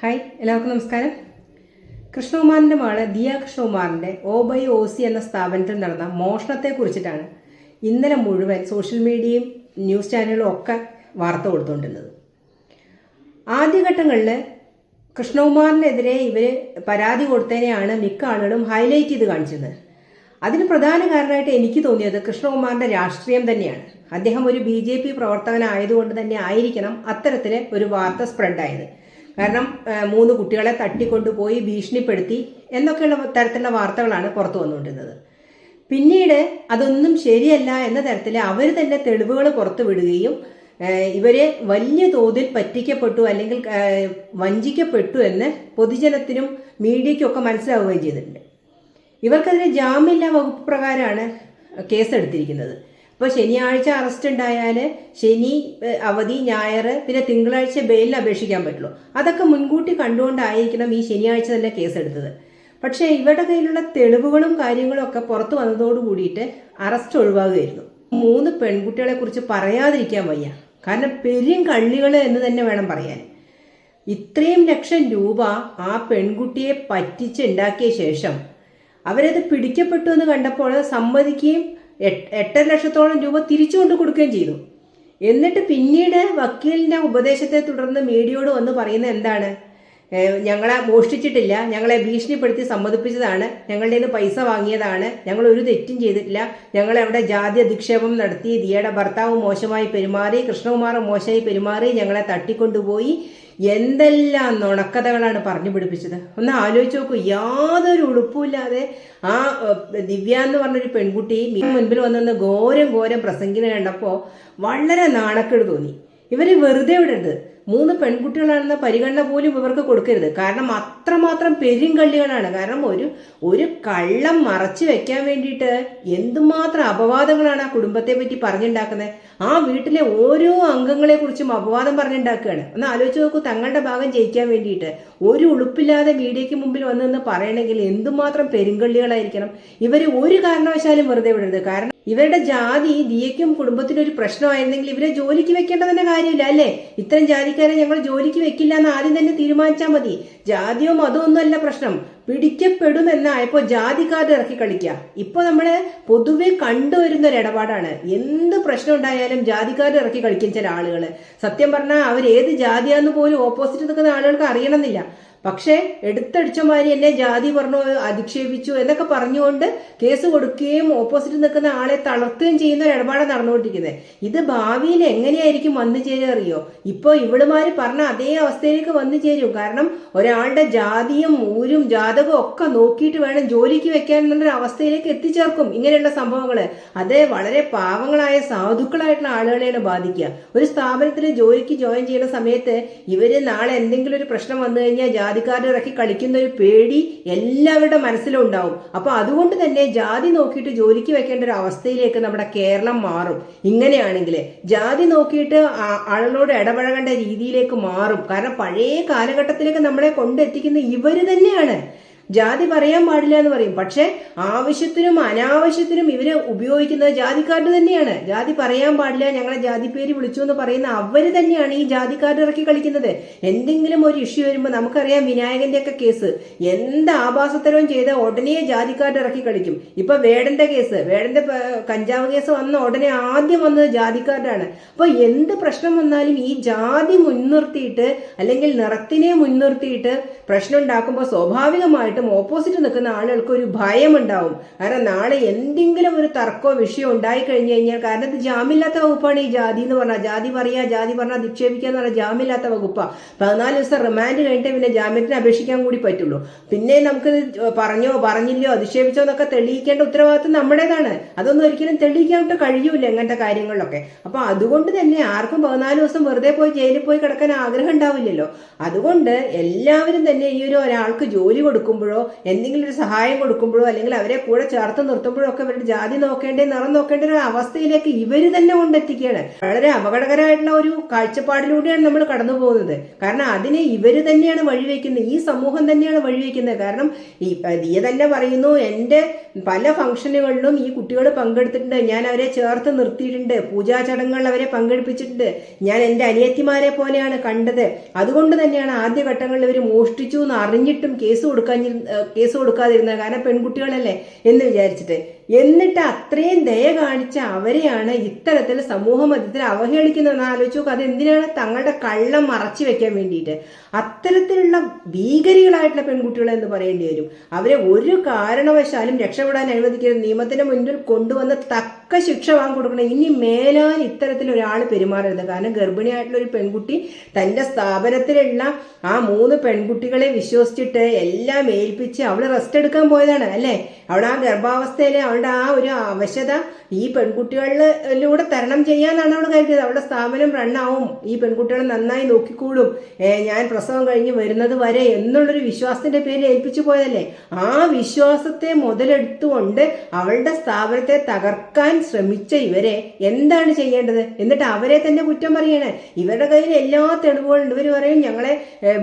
Hi എല്ലാവർക്കും നമസ്കാരം. കൃഷ്ണകുമാറിന്റെ മകൾ ദിയ കൃഷ്ണകുമാറിന്റെ ഓ ബൈ ഒ സി എന്ന സ്ഥാപനത്തിൽ നടന്ന മോഷണത്തെ കുറിച്ചിട്ടാണ് ഇന്നലെ മുഴുവൻ സോഷ്യൽ മീഡിയയും ന്യൂസ് ചാനലുകളും ഒക്കെ വാർത്ത കൊടുത്തുകൊണ്ടിരുന്നത് ആദ്യഘട്ടങ്ങളിൽ കൃഷ്ണകുമാറിനെതിരെ ഇവർ പരാതി കൊടുത്തതിനെയാണ് മിക്ക ആളുകളും ഹൈലൈറ്റ് ചെയ്ത് കാണിച്ചത്. അതിന് പ്രധാന കാരണമായിട്ട് എനിക്ക് തോന്നിയത് കൃഷ്ണകുമാറിന്റെ രാഷ്ട്രീയം തന്നെയാണ്. അദ്ദേഹം ഒരു ബി ജെ പി പ്രവർത്തകനായതുകൊണ്ട് തന്നെ ആയിരിക്കണം അത്തരത്തിൽ ഒരു വാർത്ത സ്പ്രെഡായത്. കാരണം മൂന്ന് കുട്ടികളെ തട്ടിക്കൊണ്ടുപോയി ഭീഷണിപ്പെടുത്തി എന്നൊക്കെയുള്ള തരത്തിലുള്ള വാർത്തകളാണ് പുറത്തു വന്നുകൊണ്ടിരുന്നത്. പിന്നീട് അതൊന്നും ശരിയല്ല എന്ന തരത്തിൽ അവർ തന്നെ തെളിവുകൾ പുറത്തു വിടുകയും ഇവരെ വലിയ തോതിൽ പറ്റിക്കപ്പെട്ടു അല്ലെങ്കിൽ വഞ്ചിക്കപ്പെട്ടു എന്ന് പൊതുജനത്തിനും മീഡിയയ്ക്കും ഒക്കെ മനസ്സിലാവുകയും ചെയ്തിട്ടുണ്ട്. ഇവർക്കെതിരെ ജാമ്യമില്ലാ വകുപ്പ് പ്രകാരമാണ് കേസെടുത്തിരിക്കുന്നത്. അപ്പോൾ ശനിയാഴ്ച അറസ്റ്റ് ഉണ്ടായാൽ ശനി അവധി ഞായർ പിന്നെ തിങ്കളാഴ്ച ബെയിലിന് അപേക്ഷിക്കാൻ പറ്റുള്ളൂ. അതൊക്കെ മുൻകൂട്ടി കണ്ടുകൊണ്ടായിരിക്കണം ഈ ശനിയാഴ്ച തന്നെ കേസെടുത്തത്. പക്ഷേ ഇവരുടെ കയ്യിലുള്ള തെളിവുകളും കാര്യങ്ങളും ഒക്കെ പുറത്തു വന്നതോട് കൂടിയിട്ട് അറസ്റ്റ് ഒഴിവാകുകയായിരുന്നു. മൂന്ന് പെൺകുട്ടികളെ കുറിച്ച് പറയാതിരിക്കാൻ വയ്യ. കാരണം പെരും കള്ളികൾ എന്ന് തന്നെ വേണം പറയാൻ. ഇത്രയും ലക്ഷം രൂപ ആ പെൺകുട്ടിയെ പറ്റിച്ചുണ്ടാക്കിയ ശേഷം അവരത് പിടിക്കപ്പെട്ടു എന്ന് കണ്ടപ്പോൾ സമ്മതിക്കുകയും എട്ടര ലക്ഷത്തോളം രൂപ തിരിച്ചു കൊണ്ട് കൊടുക്കുകയും ചെയ്തു. എന്നിട്ട് പിന്നീട് വക്കീലിന്റെ ഉപദേശത്തെ തുടർന്ന് മീഡിയയോട് വന്ന് പറയുന്നത് എന്താണ്? ഞങ്ങളെ മോഷ്ടിച്ചിട്ടില്ല ഞങ്ങളെ ഭീഷണിപ്പെടുത്തി സമ്മതിപ്പിച്ചതാണ് ഞങ്ങളുടെ നിന്ന് പൈസ വാങ്ങിയതാണ് ഞങ്ങൾ ഒരു തെറ്റും ചെയ്തിട്ടില്ല ഞങ്ങൾ അവിടെ ജാതി അധിക്ഷേപം നടത്തി ദിയയുടെ ഭർത്താവ് മോശമായി പെരുമാറി കൃഷ്ണകുമാർ മോശമായി പെരുമാറി ഞങ്ങളെ തട്ടിക്കൊണ്ടുപോയി എന്തെല്ലാം നുണക്കഥകളാണ് പറഞ്ഞു പിടിപ്പിച്ചത്? ഒന്ന് ആലോചിച്ച് നോക്കൂ യാതൊരു ഉടുപ്പുമില്ലാതെ ആ ദിവ്യ എന്ന് പറഞ്ഞൊരു പെൺകുട്ടി മുൻപിൽ വന്നെന്ന് ഘോരം ഘോരം പ്രസംഗിനെ കണ്ടപ്പോൾ വളരെ നാണക്കേട് തോന്നി. ഇവരെ വെറുതെ വിടരുത് മൂന്ന് പെൺകുട്ടികളാണെന്ന പരിഗണന പോലും ഇവർക്ക് കൊടുക്കരുത്. കാരണം അത്രമാത്രം പെരുങ്കള്ളികളാണ് കാരണം ഒരു ഒരു കള്ളം മറച്ചു വെക്കാൻ വേണ്ടിയിട്ട് എന്തുമാത്രം അപവാദങ്ങളാണ് ആ കുടുംബത്തെ പറ്റി പറഞ്ഞുണ്ടാക്കുന്നത്? ആ വീട്ടിലെ ഓരോ അംഗങ്ങളെ കുറിച്ചും അപവാദം പറഞ്ഞുണ്ടാക്കുകയാണ്. ഒന്ന് ആലോചിച്ച് നോക്കൂ തങ്ങളുടെ ഭാഗം ജയിക്കാൻ വേണ്ടിയിട്ട് ഒരു ഉളുപ്പില്ലാതെ മീഡിയയ്ക്ക് മുമ്പിൽ വന്നെന്ന് പറയണമെങ്കിൽ എന്തുമാത്രം പെരുങ്കള്ളികളായിരിക്കണം ഇവർ ഒരു കാരണവശാലും വെറുതെ വിടരുത്. കാരണം ഇവരുടെ ജാതി ദിയയ്ക്കും കുടുംബത്തിനും ഒരു പ്രശ്നമായിരുന്നെങ്കിൽ ഇവരെ ജോലിക്ക് വെക്കേണ്ട തന്നെ കാര്യമില്ല അല്ലേ? ഇത്തരം ജാതിക്കാരെ ഞങ്ങൾ ജോലിക്ക് വെക്കില്ല എന്ന് ആദ്യം തന്നെ തീരുമാനിച്ചാൽ മതി. ജാതിയോ മതമോ ഒന്നും അല്ല പ്രശ്നം. പിടിക്കപ്പെടുമെന്നായപ്പോൾ കാർഡ് ഇറക്കി കളിക്കുക ഇപ്പോൾ നമ്മൾ പൊതുവെ കണ്ടുവരുന്ന ഒരു ഇടപാടാണ് എന്ത് പ്രശ്നം ഉണ്ടായാലും ജാതി കാർഡ് ഇറക്കി കളിക്കും ചില ആളുകൾ സത്യം പറഞ്ഞാൽ അവർ ഏത് ജാതിയാന്ന് പോലും ഓപ്പോസിറ്റ് നിൽക്കുന്ന ആളുകൾക്ക് അറിയണമെന്നില്ല. പക്ഷേ എടുത്തടിച്ചമാരി എന്നെ ജാതി പറഞ്ഞു അധിക്ഷേപിച്ചു എന്നൊക്കെ പറഞ്ഞുകൊണ്ട് കേസ് കൊടുക്കുകയും ഓപ്പോസിറ്റ് നിൽക്കുന്ന ആളെ തളർത്തുകയും ചെയ്യുന്ന ഒരു ഇടപാടാണ് നടന്നുകൊണ്ടിരിക്കുന്നത് ഇത് ഭാവിയിൽ എങ്ങനെയായിരിക്കും വന്നു ചേരുക അറിയോ? ഇപ്പോൾ ഇവിടുമാര് പറഞ്ഞ അതേ അവസ്ഥയിലേക്ക് വന്നു ചേരും. കാരണം ഒരാളുടെ ജാതിയും ഊരും ജാതകവും ഒക്കെ നോക്കിയിട്ട് വേണം ജോലിക്ക് വെക്കാൻ എന്നുള്ളൊരു അവസ്ഥയിലേക്ക് എത്തിച്ചേർക്കും ഇങ്ങനെയുള്ള സംഭവങ്ങൾ അത് വളരെ പാവങ്ങളായ സാധുക്കളായിട്ടുള്ള ആളുകളെയാണ് ബാധിക്കുക. ഒരു സ്ഥാപനത്തിൽ ജോലിക്ക് ജോയിൻ ചെയ്യുന്ന സമയത്ത് ഇവർ നാളെ എന്തെങ്കിലും ഒരു പ്രശ്നം വന്നു കഴിഞ്ഞാൽ ജാതിക്കാരുടെ ഇറക്കി കളിക്കുന്ന ഒരു പേടി എല്ലാവരുടെ മനസ്സിലും ഉണ്ടാവും. അപ്പൊ അതുകൊണ്ട് തന്നെ ജാതി നോക്കിയിട്ട് ജോലിക്ക് വെക്കേണ്ട ഒരു അവസ്ഥയിലേക്ക് നമ്മുടെ കേരളം മാറും. ഇങ്ങനെയാണെങ്കിൽ ജാതി നോക്കിയിട്ട് ആളുകളോട് ഇടപഴകേണ്ട രീതിയിലേക്ക് മാറും. കാരണം പഴയ കാലഘട്ടത്തിലേക്ക് നമ്മളെ കൊണ്ടെത്തിക്കുന്ന ഇവർ തന്നെയാണ്. ജാതി പറയാൻ പാടില്ല എന്ന് പറയും. പക്ഷെ ആവശ്യത്തിനും അനാവശ്യത്തിനും ഇവർ ഉപയോഗിക്കുന്നത് ജാതിക്കാരുടെ തന്നെയാണ്. ജാതി പറയാൻ പാടില്ല ഞങ്ങളെ ജാതി പേര് വിളിച്ചു എന്ന് പറയുന്ന അവർ തന്നെയാണ് ഈ ജാതിക്കാരുടെ ഇറക്കി കളിക്കുന്നത്. എന്തെങ്കിലും ഒരു ഇഷ്യൂ വരുമ്പോൾ നമുക്കറിയാം വിനായകന്റെ ഒക്കെ കേസ്. എന്ത് ആഭാസത്തരവും ചെയ്ത ഉടനെ ജാതിക്കാരുടെ ഇറക്കി കളിക്കും. ഇപ്പൊ വേടന്റെ കേസ്. വേടന്റെ കഞ്ചാവ് കേസ് വന്ന ഉടനെ ആദ്യം വന്നത് ജാതിക്കാരുടെയാണ്. അപ്പൊ എന്ത് പ്രശ്നം വന്നാലും ഈ ജാതി മുൻനിർത്തിയിട്ട് അല്ലെങ്കിൽ നിറത്തിനെ മുൻനിർത്തിയിട്ട് പ്രശ്നം ഉണ്ടാക്കുമ്പോൾ സ്വാഭാവികമായിട്ടും ഓപ്പോസിറ്റ് നിൽക്കുന്ന ആളുകൾക്ക് ഒരു ഭയം ഉണ്ടാവും കാരണം നാളെ എന്തെങ്കിലും ഒരു തർക്കമോ വിഷയമോ ഉണ്ടായി കഴിഞ്ഞു കഴിഞ്ഞാൽ കാരണം ഇത് ജാമ്യമില്ലാത്ത വകുപ്പാണ് ഈ ജാതി എന്ന് പറഞ്ഞാൽ. ജാതി പറയാ ജാതി പറഞ്ഞാൽ നിക്ഷേപിക്കുക എന്ന് പറഞ്ഞാൽ ജാമ്യമില്ലാത്ത വകുപ്പാണ് പതിനാല് ദിവസം റിമാൻഡ് കഴിഞ്ഞിട്ട് പിന്നെ ജാമ്യത്തിന് അപേക്ഷിക്കാൻ കൂടി പറ്റുള്ളൂ. പിന്നെ നമുക്ക് പറഞ്ഞോ പറഞ്ഞില്ലയോ അധിക്ഷേപിച്ചോ എന്നൊക്കെ തെളിയിക്കേണ്ട ഉത്തരവാദിത്വം നമ്മുടേതാണ്. അതൊന്നും ഒരിക്കലും തെളിയിക്കാനായിട്ട് കഴിയൂല ഇങ്ങനത്തെ കാര്യങ്ങളിലൊക്കെ. അപ്പൊ അതുകൊണ്ട് തന്നെ ആർക്കും പതിനാല് ദിവസം വെറുതെ പോയി ജയിലിൽ പോയി കിടക്കാൻ ആഗ്രഹം ഉണ്ടാവില്ലല്ലോ. അതുകൊണ്ട് എല്ലാവരും തന്നെ ഈ ഒരു ഒരാൾക്ക് ജോലി കൊടുക്കുമ്പോഴും കൊടുക്കുമ്പോഴോ എന്തെങ്കിലും ഒരു സഹായം കൊടുക്കുമ്പോഴോ അല്ലെങ്കിൽ അവരെ കൂടെ ചേർത്ത് നിർത്തുമ്പോഴോ ഒക്കെ അവരുടെ ജാതി നോക്കേണ്ടേ നിറം നോക്കേണ്ട ഒരു അവസ്ഥയിലേക്ക് ഇവർ തന്നെ കൊണ്ടെത്തിക്കുകയാണ്. വളരെ അപകടകരമായിട്ടുള്ള ഒരു കാഴ്ചപ്പാടിലൂടെയാണ് നമ്മൾ കടന്നു പോകുന്നത്. കാരണം അതിനെ ഇവർ തന്നെയാണ് വഴിവെക്കുന്നത്. ഈ സമൂഹം തന്നെയാണ് വഴിവെക്കുന്നത്. കാരണം ഈ നീ തന്നെ പറയുന്നു എന്റെ പല ഫംഗ്ഷനുകളിലും ഈ കുട്ടികൾ പങ്കെടുത്തിട്ടുണ്ട്. ഞാൻ അവരെ ചേർത്ത് നിർത്തിയിട്ടുണ്ട്. പൂജാ ചടങ്ങുകളിൽ അവരെ പങ്കെടുപ്പിച്ചിട്ടുണ്ട്. ഞാൻ എന്റെ അനിയത്തിമാരെ പോലെയാണ് കണ്ടത്. അതുകൊണ്ട് തന്നെയാണ് ആദ്യഘട്ടങ്ങളിൽ ഇവർ മോഷ്ടിച്ചു എന്ന് അറിഞ്ഞിട്ടും കേസ് കൊടുക്കാൻ കേസ് കൊടുക്കാതിരുന്നത് കാരണം പെൺകുട്ടികളല്ലേ എന്ന് വിചാരിച്ചിട്ട്. എന്നിട്ട് അത്രയും ദയ കാണിച്ച അവരെയാണ് ഇത്തരത്തിൽ സമൂഹ മധ്യത്തിൽ അവഹേളിക്കുന്നതെന്ന് ആലോചിച്ചു അത് എന്തിനാണ് തങ്ങളുടെ കള്ളം മറച്ചു വെക്കാൻ വേണ്ടിയിട്ട്? അത്തരത്തിലുള്ള ഭീകരികളായിട്ടുള്ള പെൺകുട്ടികൾ എന്ന് പറയേണ്ടി വരും. അവരെ ഒരു കാരണവശാലും രക്ഷപ്പെടാൻ അനുവദിക്കരുത്. നിയമത്തിന് മുന്നിൽ കൊണ്ടുവന്ന് തക്ക ശിക്ഷ വാങ്ങി കൊടുക്കണം. ഇനി മേലാൽ ഇത്തരത്തിൽ ഒരാൾ പെരുമാറരുത്. കാരണം ഗർഭിണിയായിട്ടുള്ള ഒരു പെൺകുട്ടി തന്റെ സ്ഥാപനത്തിലുള്ള ആ മൂന്ന് പെൺകുട്ടികളെ വിശ്വസിച്ചിട്ട് എല്ലാം ഏൽപ്പിച്ച് അവൾ റെസ്റ്റ് എടുക്കാൻ പോയതാണ് അല്ലേ? അവൾ ആ ഗർഭാവസ്ഥയിലെ അവളുടെ ആ ഒരു അവശത ഈ പെൺകുട്ടികളിലൂടെ തരണം ചെയ്യാന്നാണ് അവൾ കരുതിയത്. അവളുടെ സ്ഥാപനം റണ്ണാവും ഈ പെൺകുട്ടികളെ നന്നായി നോക്കിക്കൂടും. ഞാൻ പ്രസവം കഴിഞ്ഞ് വരുന്നത് വരെ എന്നുള്ളൊരു വിശ്വാസത്തിന്റെ പേരിൽ ഏൽപ്പിച്ചു പോയതല്ലേ? ആ വിശ്വാസത്തെ മുതലെടുത്തുകൊണ്ട് അവളുടെ സ്ഥാപനത്തെ തകർക്കാൻ ശ്രമിച്ച ഇവരെ എന്താണ് ചെയ്യേണ്ടത്? എന്നിട്ട് അവരെ തന്നെ കുറ്റം പറയണേ. ഇവരുടെ കയ്യിൽ എല്ലാ തെളിവുകളുണ്ട് ഇവർ പറയും ഞങ്ങളെ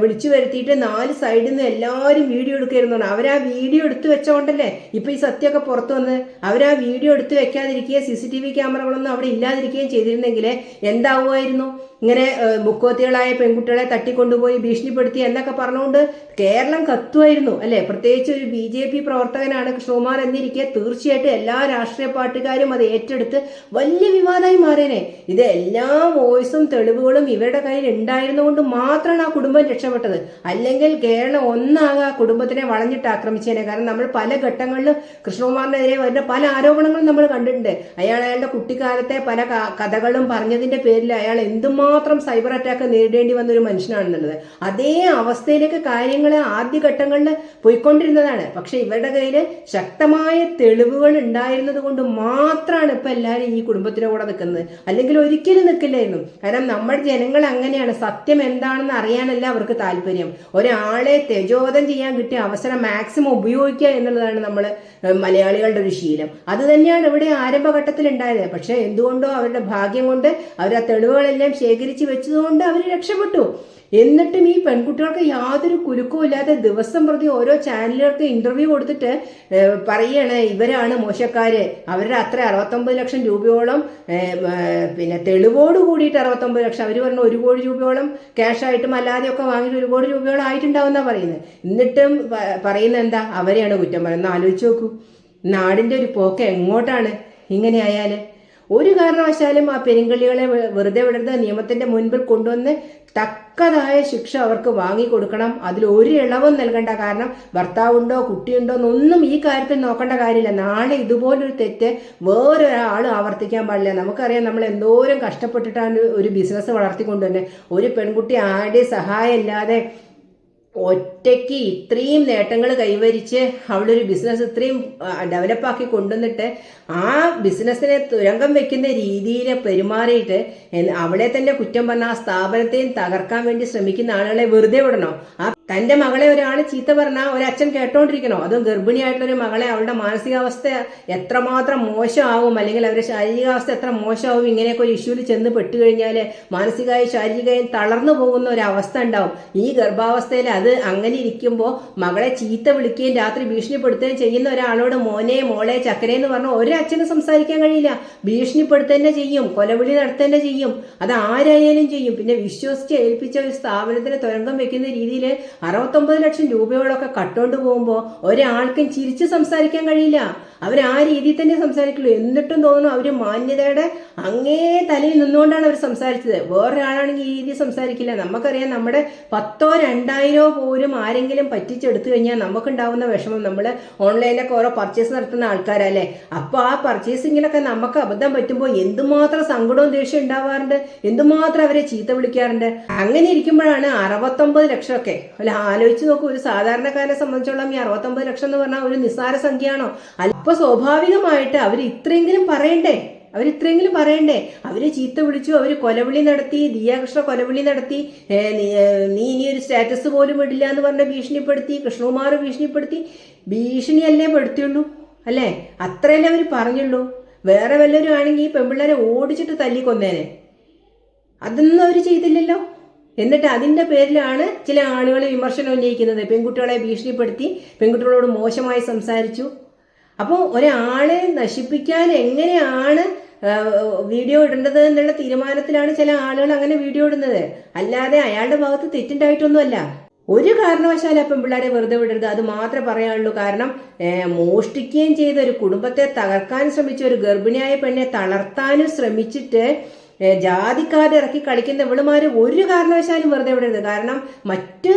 വിളിച്ചു വരുത്തിയിട്ട് നാല് സൈഡിൽ നിന്ന് എല്ലാവരും വീഡിയോ എടുക്കായിരുന്നു അവർ ആ വീഡിയോ എടുത്തു വെച്ചോണ്ടല്ലേ ഇപ്പൊ ഈ സത്യമൊക്കെ പുറത്തു വന്ന് അവർ ആ വീഡിയോ എടുത്ത് വെക്കാതിരിക്കുകയും സി സി ടി വി ക്യാമറകളൊന്നും അവിടെ ഇല്ലാതിരിക്കുകയും ചെയ്തിരുന്നെങ്കിൽ എന്താവുമായിരുന്നു? ഇങ്ങനെ മുക്കോത്തികളായ പെൺകുട്ടികളെ തട്ടിക്കൊണ്ടുപോയി ഭീഷണിപ്പെടുത്തി എന്നൊക്കെ പറഞ്ഞുകൊണ്ട് കേരളം കത്തുമായിരുന്നു അല്ലേ? പ്രത്യേകിച്ച് ഒരു ബി ജെ പി പ്രവർത്തകനാണ് കൃഷ്ണകുമാർ എന്നിരിക്കെ തീർച്ചയായിട്ടും എല്ലാ രാഷ്ട്രീയ പാർട്ടിക്കാരും അത് ഏറ്റെടുത്ത് വലിയ വിവാദമായി മാറിയനെ. ഇത് എല്ലാ വോയിസും തെളിവുകളും ഇവരുടെ കയ്യിൽ ഉണ്ടായിരുന്നുകൊണ്ട് മാത്രമാണ് ആ കുടുംബം രക്ഷപ്പെട്ടത്. അല്ലെങ്കിൽ കേരളം ഒന്നാകെ ആ കുടുംബത്തിനെ വളഞ്ഞിട്ട് ആക്രമിച്ചേനെ. കാരണം നമ്മൾ പല ഘട്ടങ്ങളിലും കൃഷ്ണകുമാറിനെതിരെ വരുന്ന പല ആരോപണങ്ങളും നമ്മൾ കണ്ടിട്ടുണ്ട്. അയാൾ അയാളുടെ കുട്ടിക്കാലത്തെ പല കഥകളും പറഞ്ഞതിന്റെ പേരിൽ അയാൾ എന്തുമാത്രം സൈബർ അറ്റാക്ക് നേരിടേണ്ടി വന്ന ഒരു മനുഷ്യനാണെന്നുള്ളത്. അതേ അവസ്ഥയിലേക്ക് കാര്യങ്ങൾ ആദ്യഘട്ടങ്ങളിൽ പോയിക്കൊണ്ടിരുന്നതാണ്. പക്ഷെ ഇവരുടെ കയ്യിൽ ശക്തമായ തെളിവുകൾ ഉണ്ടായിരുന്നത് കൊണ്ട് മാത്രമാണ് ഇപ്പൊ എല്ലാവരും ഈ കുടുംബത്തിന്റെ കൂടെ നിൽക്കുന്നത്. അല്ലെങ്കിൽ ഒരിക്കലും നിൽക്കില്ലായിരുന്നു. കാരണം നമ്മുടെ ജനങ്ങൾ അങ്ങനെയാണ്. സത്യം എന്താണെന്ന് അറിയാനല്ല അവർക്ക് താല്പര്യം. ഒരാളെ തേജോധം ചെയ്യാൻ കിട്ടിയ അവസരം മാക്സിമം ഉപയോഗിക്കുക എന്നുള്ളതാണ് നമ്മൾ മലയാളികളുടെ ഒരു ശീലം. അത് തന്നെയാണ് ഇവിടെ ആരംഭഘട്ടത്തിൽ ഉണ്ടായത് പക്ഷെ എന്തുകൊണ്ടോ അവരുടെ ഭാഗ്യം കൊണ്ട് അവർ ആ തെളിവുകളെല്ലാം ശേഖരിച്ച് വെച്ചതുകൊണ്ട് അവർ രക്ഷപ്പെട്ടു. എന്നിട്ടും ഈ പെൺകുട്ടികൾക്ക് യാതൊരു കുരുക്കും ഇല്ലാതെ ദിവസം പ്രതി ഓരോ ചാനലുകൾക്ക് ഇന്റർവ്യൂ കൊടുത്തിട്ട് പറയാണ് ഇവരാണ് മോശക്കാര്. അവരുടെ അത്ര അറുപത്തൊമ്പത് ലക്ഷം രൂപയോളം പിന്നെ തെളിവോട് കൂടിയിട്ട് അറുപത്തൊമ്പത് ലക്ഷം. അവർ പറഞ്ഞ ഒരു കോടി രൂപയോളം ക്യാഷ് ആയിട്ടും അല്ലാതെയൊക്കെ വാങ്ങിയിട്ട് ഒരു കോടി രൂപയോളം ആയിട്ടുണ്ടാവുന്ന പറയുന്നത്. എന്നിട്ടും പറയുന്ന പറയുന്നത് എന്താ? അവരെയാണ് കുറ്റം പറയുന്നത്. ആലോചിച്ച് നോക്കൂ. നാടിന്റെ ഒരു പോക്ക് എങ്ങോട്ടാണ്? ഇങ്ങനെ ആയാൽ ഒരു കാരണവശാലും ആ പെരുങ്കളികളെ വെറുതെ വിടരുത്. നിയമത്തിന്റെ മുൻപിൽ കൊണ്ടുവന്ന് തക്കതായ ശിക്ഷ അവർക്ക് വാങ്ങിക്കൊടുക്കണം. അതിൽ ഒരു ഇളവും നൽകണ്ട കാരണം ഭർത്താവുണ്ടോ കുട്ടിയുണ്ടോ എന്നൊന്നും ഈ കാര്യത്തിൽ നോക്കേണ്ട കാര്യമില്ല. നാളെ ഇതുപോലൊരു തെറ്റ് വേറൊരാൾ ആവർത്തിക്കാൻ പാടില്ല. നമുക്കറിയാം നമ്മൾ എന്തോരം കഷ്ടപ്പെട്ടിട്ടാണ് ഒരു ബിസിനസ് വളർത്തിക്കൊണ്ടുവരുന്നത്. ഒരു പെൺകുട്ടി ആരുടെയും സഹായം ഇല്ലാതെ ഒറ്റയ്ക്ക് ഇത്രയും നേട്ടങ്ങൾ കൈവരിച്ച് അവളൊരു ബിസിനസ് ഇത്രയും ഡെവലപ്പാക്കി കൊണ്ടുവന്നിട്ട് ആ ബിസിനസ്സിനെ തുരങ്കം വെക്കുന്ന രീതിയിൽ പെരുമാറിയിട്ട് അവളെ തന്നെ കുറ്റം പറഞ്ഞ ആ സ്ഥാപനത്തെയും തകർക്കാൻ വേണ്ടി ശ്രമിക്കുന്ന ആളുകളെ വെറുതെ വിടണോ? ആ തന്റെ മകളെ ഒരാൾ ചീത്ത പറഞ്ഞാൽ ഒരച്ഛൻ കേട്ടോണ്ടിരിക്കണോ? അതും ഗർഭിണിയായിട്ടുള്ള ഒരു മകളെ അവളുടെ മാനസികാവസ്ഥ എത്രമാത്രം മോശമാവും അല്ലെങ്കിൽ അവരുടെ ശാരീരികാവസ്ഥ എത്ര മോശമാവും ഇങ്ങനെയൊക്കെ ഒരു ഇഷ്യൂവിൽ ചെന്ന് പെട്ടു കഴിഞ്ഞാൽ മാനസികമായും ശാരീരികമായും തളർന്നു പോകുന്ന ഒരു അവസ്ഥ ഉണ്ടാവും. ഈ ഗർഭാവസ്ഥയിൽ അത് അങ്ങനെ ഇരിക്കുമ്പോൾ മകളെ ചീത്ത വിളിക്കുകയും രാത്രി ഭീഷണിപ്പെടുത്തുകയും ചെയ്യുന്ന ഒരാളോട് മോനെ മോളെ ചക്കരെ എന്ന് പറഞ്ഞാൽ ഒരച്ഛനും സംസാരിക്കാൻ കഴിയില്ല. ഭീഷണിപ്പെടുത്തന്നെ ചെയ്യും കൊലവിളി നടത്തന്നെ ചെയ്യും. അത് ആരായാലും ചെയ്യും. പിന്നെ വിശ്വസിച്ച് ഏൽപ്പിച്ച ഒരു സ്ഥാപനത്തിന് തുരങ്കം വെക്കുന്ന രീതിയിൽ അറുപത്തൊമ്പത് ലക്ഷം രൂപയോളൊക്കെ കട്ടുകൊണ്ട് പോകുമ്പോൾ ഒരാൾക്കും ചിരിച്ച് സംസാരിക്കാൻ കഴിയില്ല. അവർ ആ രീതിയിൽ തന്നെ സംസാരിക്കുള്ളൂ. എന്നിട്ടും തോന്നുന്നു അവർ മാന്യതയുടെ അങ്ങേ തലയിൽ നിന്നുകൊണ്ടാണ് അവർ സംസാരിച്ചത്. വേറൊരാളാണെങ്കിൽ ഈ രീതി സംസാരിക്കില്ല. നമുക്കറിയാം നമ്മുടെ പത്തോ രണ്ടായിരോ പോലും ആരെങ്കിലും പറ്റിച്ചെടുത്തു കഴിഞ്ഞാൽ നമുക്കുണ്ടാവുന്ന വിഷമം. നമ്മൾ ഓൺലൈനിലൊക്കെ ഓരോ പർച്ചേസ് നടത്തുന്ന ആൾക്കാരല്ലേ? അപ്പോൾ ആ പർച്ചേസിങ്ങിലൊക്കെ നമുക്ക് അബദ്ധം പറ്റുമ്പോൾ എന്തുമാത്രം സങ്കടവും ദേഷ്യം ഉണ്ടാവാറുണ്ട്? എന്തുമാത്രം അവരെ ചീത്ത വിളിക്കാറുണ്ട്? അങ്ങനെ ഇരിക്കുമ്പോഴാണ് അറുപത്തൊമ്പത് ലക്ഷമൊക്കെ. അല്ല ആലോചിച്ച് നോക്കൂ ഒരു സാധാരണക്കാരനെ സംബന്ധിച്ചോളം ഈ അറുപത്തൊമ്പത് ലക്ഷം എന്ന് പറഞ്ഞാൽ ഒരു നിസ്സാര സംഖ്യയാണോ? അപ്പൊ സ്വാഭാവികമായിട്ട് അവർ ഇത്രയെങ്കിലും പറയണ്ടേ? അവർ ഇത്രയെങ്കിലും പറയണ്ടേ? അവർ ചീത്ത വിളിച്ചു അവർ കൊലവിളി നടത്തി ദിയാകൃഷ്ണ കൊലവിളി നടത്തി നീ ഇനി ഒരു സ്റ്റാറ്റസ് പോലും ഇടില്ല എന്ന് പറഞ്ഞ ഭീഷണിപ്പെടുത്തി കൃഷ്ണകുമാർ ഭീഷണിപ്പെടുത്തി ഭീഷണിയല്ലേ പെടുത്തിയുള്ളൂ അല്ലേ? അത്രയല്ലേ അവർ പറഞ്ഞുള്ളൂ. വേറെ വല്ലവരും ആണെങ്കിൽ ഈ പെൺപിള്ളേരെ ഓടിച്ചിട്ട് തല്ലിക്കൊന്നേനെ അതൊന്നും അവർ ചെയ്തില്ലല്ലോ. എന്നിട്ട് അതിന്റെ പേരിലാണ് ചില ആളുകൾ വിമർശനം ഉന്നയിക്കുന്നത്. പെൺകുട്ടികളെ ഭീഷണിപ്പെടുത്തി പെൺകുട്ടികളോട് മോശമായി സംസാരിച്ചു. അപ്പോൾ ഒരാളെ നശിപ്പിക്കാൻ എങ്ങനെയാണ് വീഡിയോ ഇടേണ്ടത് എന്നുള്ള തീരുമാനത്തിലാണ് ചില ആളുകൾ അങ്ങനെ വീഡിയോ ഇടുന്നത്. അല്ലാതെ അയാളുടെ ഭാഗത്ത് തെറ്റുണ്ടായിട്ടൊന്നുമല്ല ഒരു കാരണവശാലും അപ്പം പെൺപിള്ളേരെ വെറുതെ വിടരുത്. അത് മാത്രമേ പറയാനുള്ളൂ. കാരണം മോഷ്ടിക്കുകയും ചെയ്ത ഒരു കുടുംബത്തെ തകർക്കാൻ ശ്രമിച്ച ഒരു ഗർഭിണിയായ പെണ്ണെ തളർത്താനും ശ്രമിച്ചിട്ട് ജാതിക്കാരെ ഇറക്കി കളിക്കുന്ന ഇവളുമാർ ഒരു കാരണവശാലും വെറുതെ വിടരുത് കാരണം മറ്റ്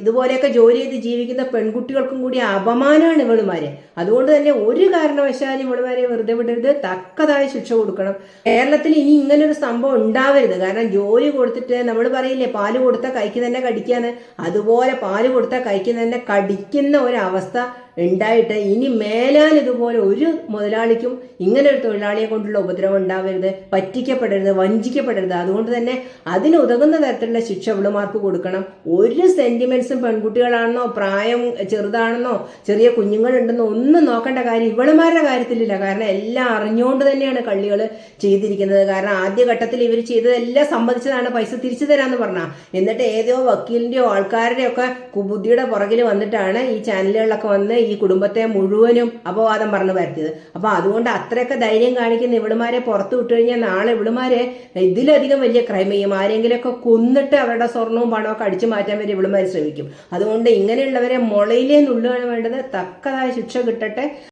ഇതുപോലെയൊക്കെ ജോലി ചെയ്ത് ജീവിക്കുന്ന പെൺകുട്ടികൾക്കും കൂടി അപമാനമാണ് ഇവളുമാര്. അതുകൊണ്ട് തന്നെ ഒരു കാരണവശാലും ഇവളുമാരെ വെറുതെ വിടരുത് തക്കതായ ശിക്ഷ കൊടുക്കണം. കേരളത്തിൽ ഇനി ഇങ്ങനൊരു സംഭവം ഉണ്ടാവരുത്. കാരണം ജോലി കൊടുത്തിട്ട് നമ്മൾ പറയില്ലേ പാൽ കൊടുത്താൽ കൈക്ക് തന്നെ കടിക്കാന്ന്. അതുപോലെ പാൽ കൊടുത്താൽ കൈക്ക് തന്നെ കടിക്കുന്ന ഒരവസ്ഥ ഉണ്ടായിട്ട് ഇനി മേലാൽ ഇതുപോലെ ഒരു മുതലാളിക്കും ഇങ്ങനെ ഒരു തൊഴിലാളിയെ കൊണ്ടുള്ള ഉപദ്രവം ഉണ്ടാവരുത് പറ്റിക്കപ്പെടരുത് വഞ്ചിക്കപ്പെടരുത്. അതുകൊണ്ട് തന്നെ അതിന് ഉതകുന്ന തരത്തിലുള്ള ശിക്ഷ ഇവളുമാർക്ക് കൊടുക്കണം. ഒരു സെന്റിമെന്റ്സും പെൺകുട്ടികളാണെന്നോ പ്രായം ചെറുതാണെന്നോ ചെറിയ കുഞ്ഞുങ്ങളുണ്ടെന്നോ ഒന്നും നോക്കേണ്ട കാര്യം ഇവളുമാരുടെ കാര്യത്തിലില്ല. കാരണം എല്ലാം അറിഞ്ഞുകൊണ്ട് തന്നെയാണ് കള്ളികൾ ചെയ്തിരിക്കുന്നത്. കാരണം ആദ്യഘട്ടത്തിൽ ഇവർ ചെയ്തതെല്ലാം സമ്മതിച്ചതാണ്. പൈസ തിരിച്ചു തരാന്ന് പറഞ്ഞാൽ എന്നിട്ട് ഏതോ വക്കീലിന്റെയോ ആൾക്കാരുടെയോ ഒക്കെ കുബുദ്ധിയുടെ പുറകിൽ വന്നിട്ടാണ് ഈ ചാനലുകളിലൊക്കെ വന്ന് ഈ കുടുംബത്തെ മുഴുവനും അപവാദം പറഞ്ഞു വരുത്തിയത്. അപ്പൊ അതുകൊണ്ട് അത്രയൊക്കെ ധൈര്യം കാണിക്കുന്ന ഇവിടുമാരെ പുറത്തു വിട്ടു കഴിഞ്ഞാൽ നാളെ ഇവിടുമാരെ ഇതിലധികം വലിയ ക്രൈം ചെയ്യും ആരെങ്കിലുമൊക്കെ കൊന്നിട്ട് അവരുടെ സ്വർണവും പണമൊക്കെ അടിച്ചു മാറ്റാൻ വരെ ഇവിടുമാർ ശ്രമിക്കും. അതുകൊണ്ട് ഇങ്ങനെയുള്ളവരെ മുളയിലേ നുള്ളുകയാണ് വേണ്ടത് തക്കതായ ശിക്ഷ കിട്ടട്ടെ.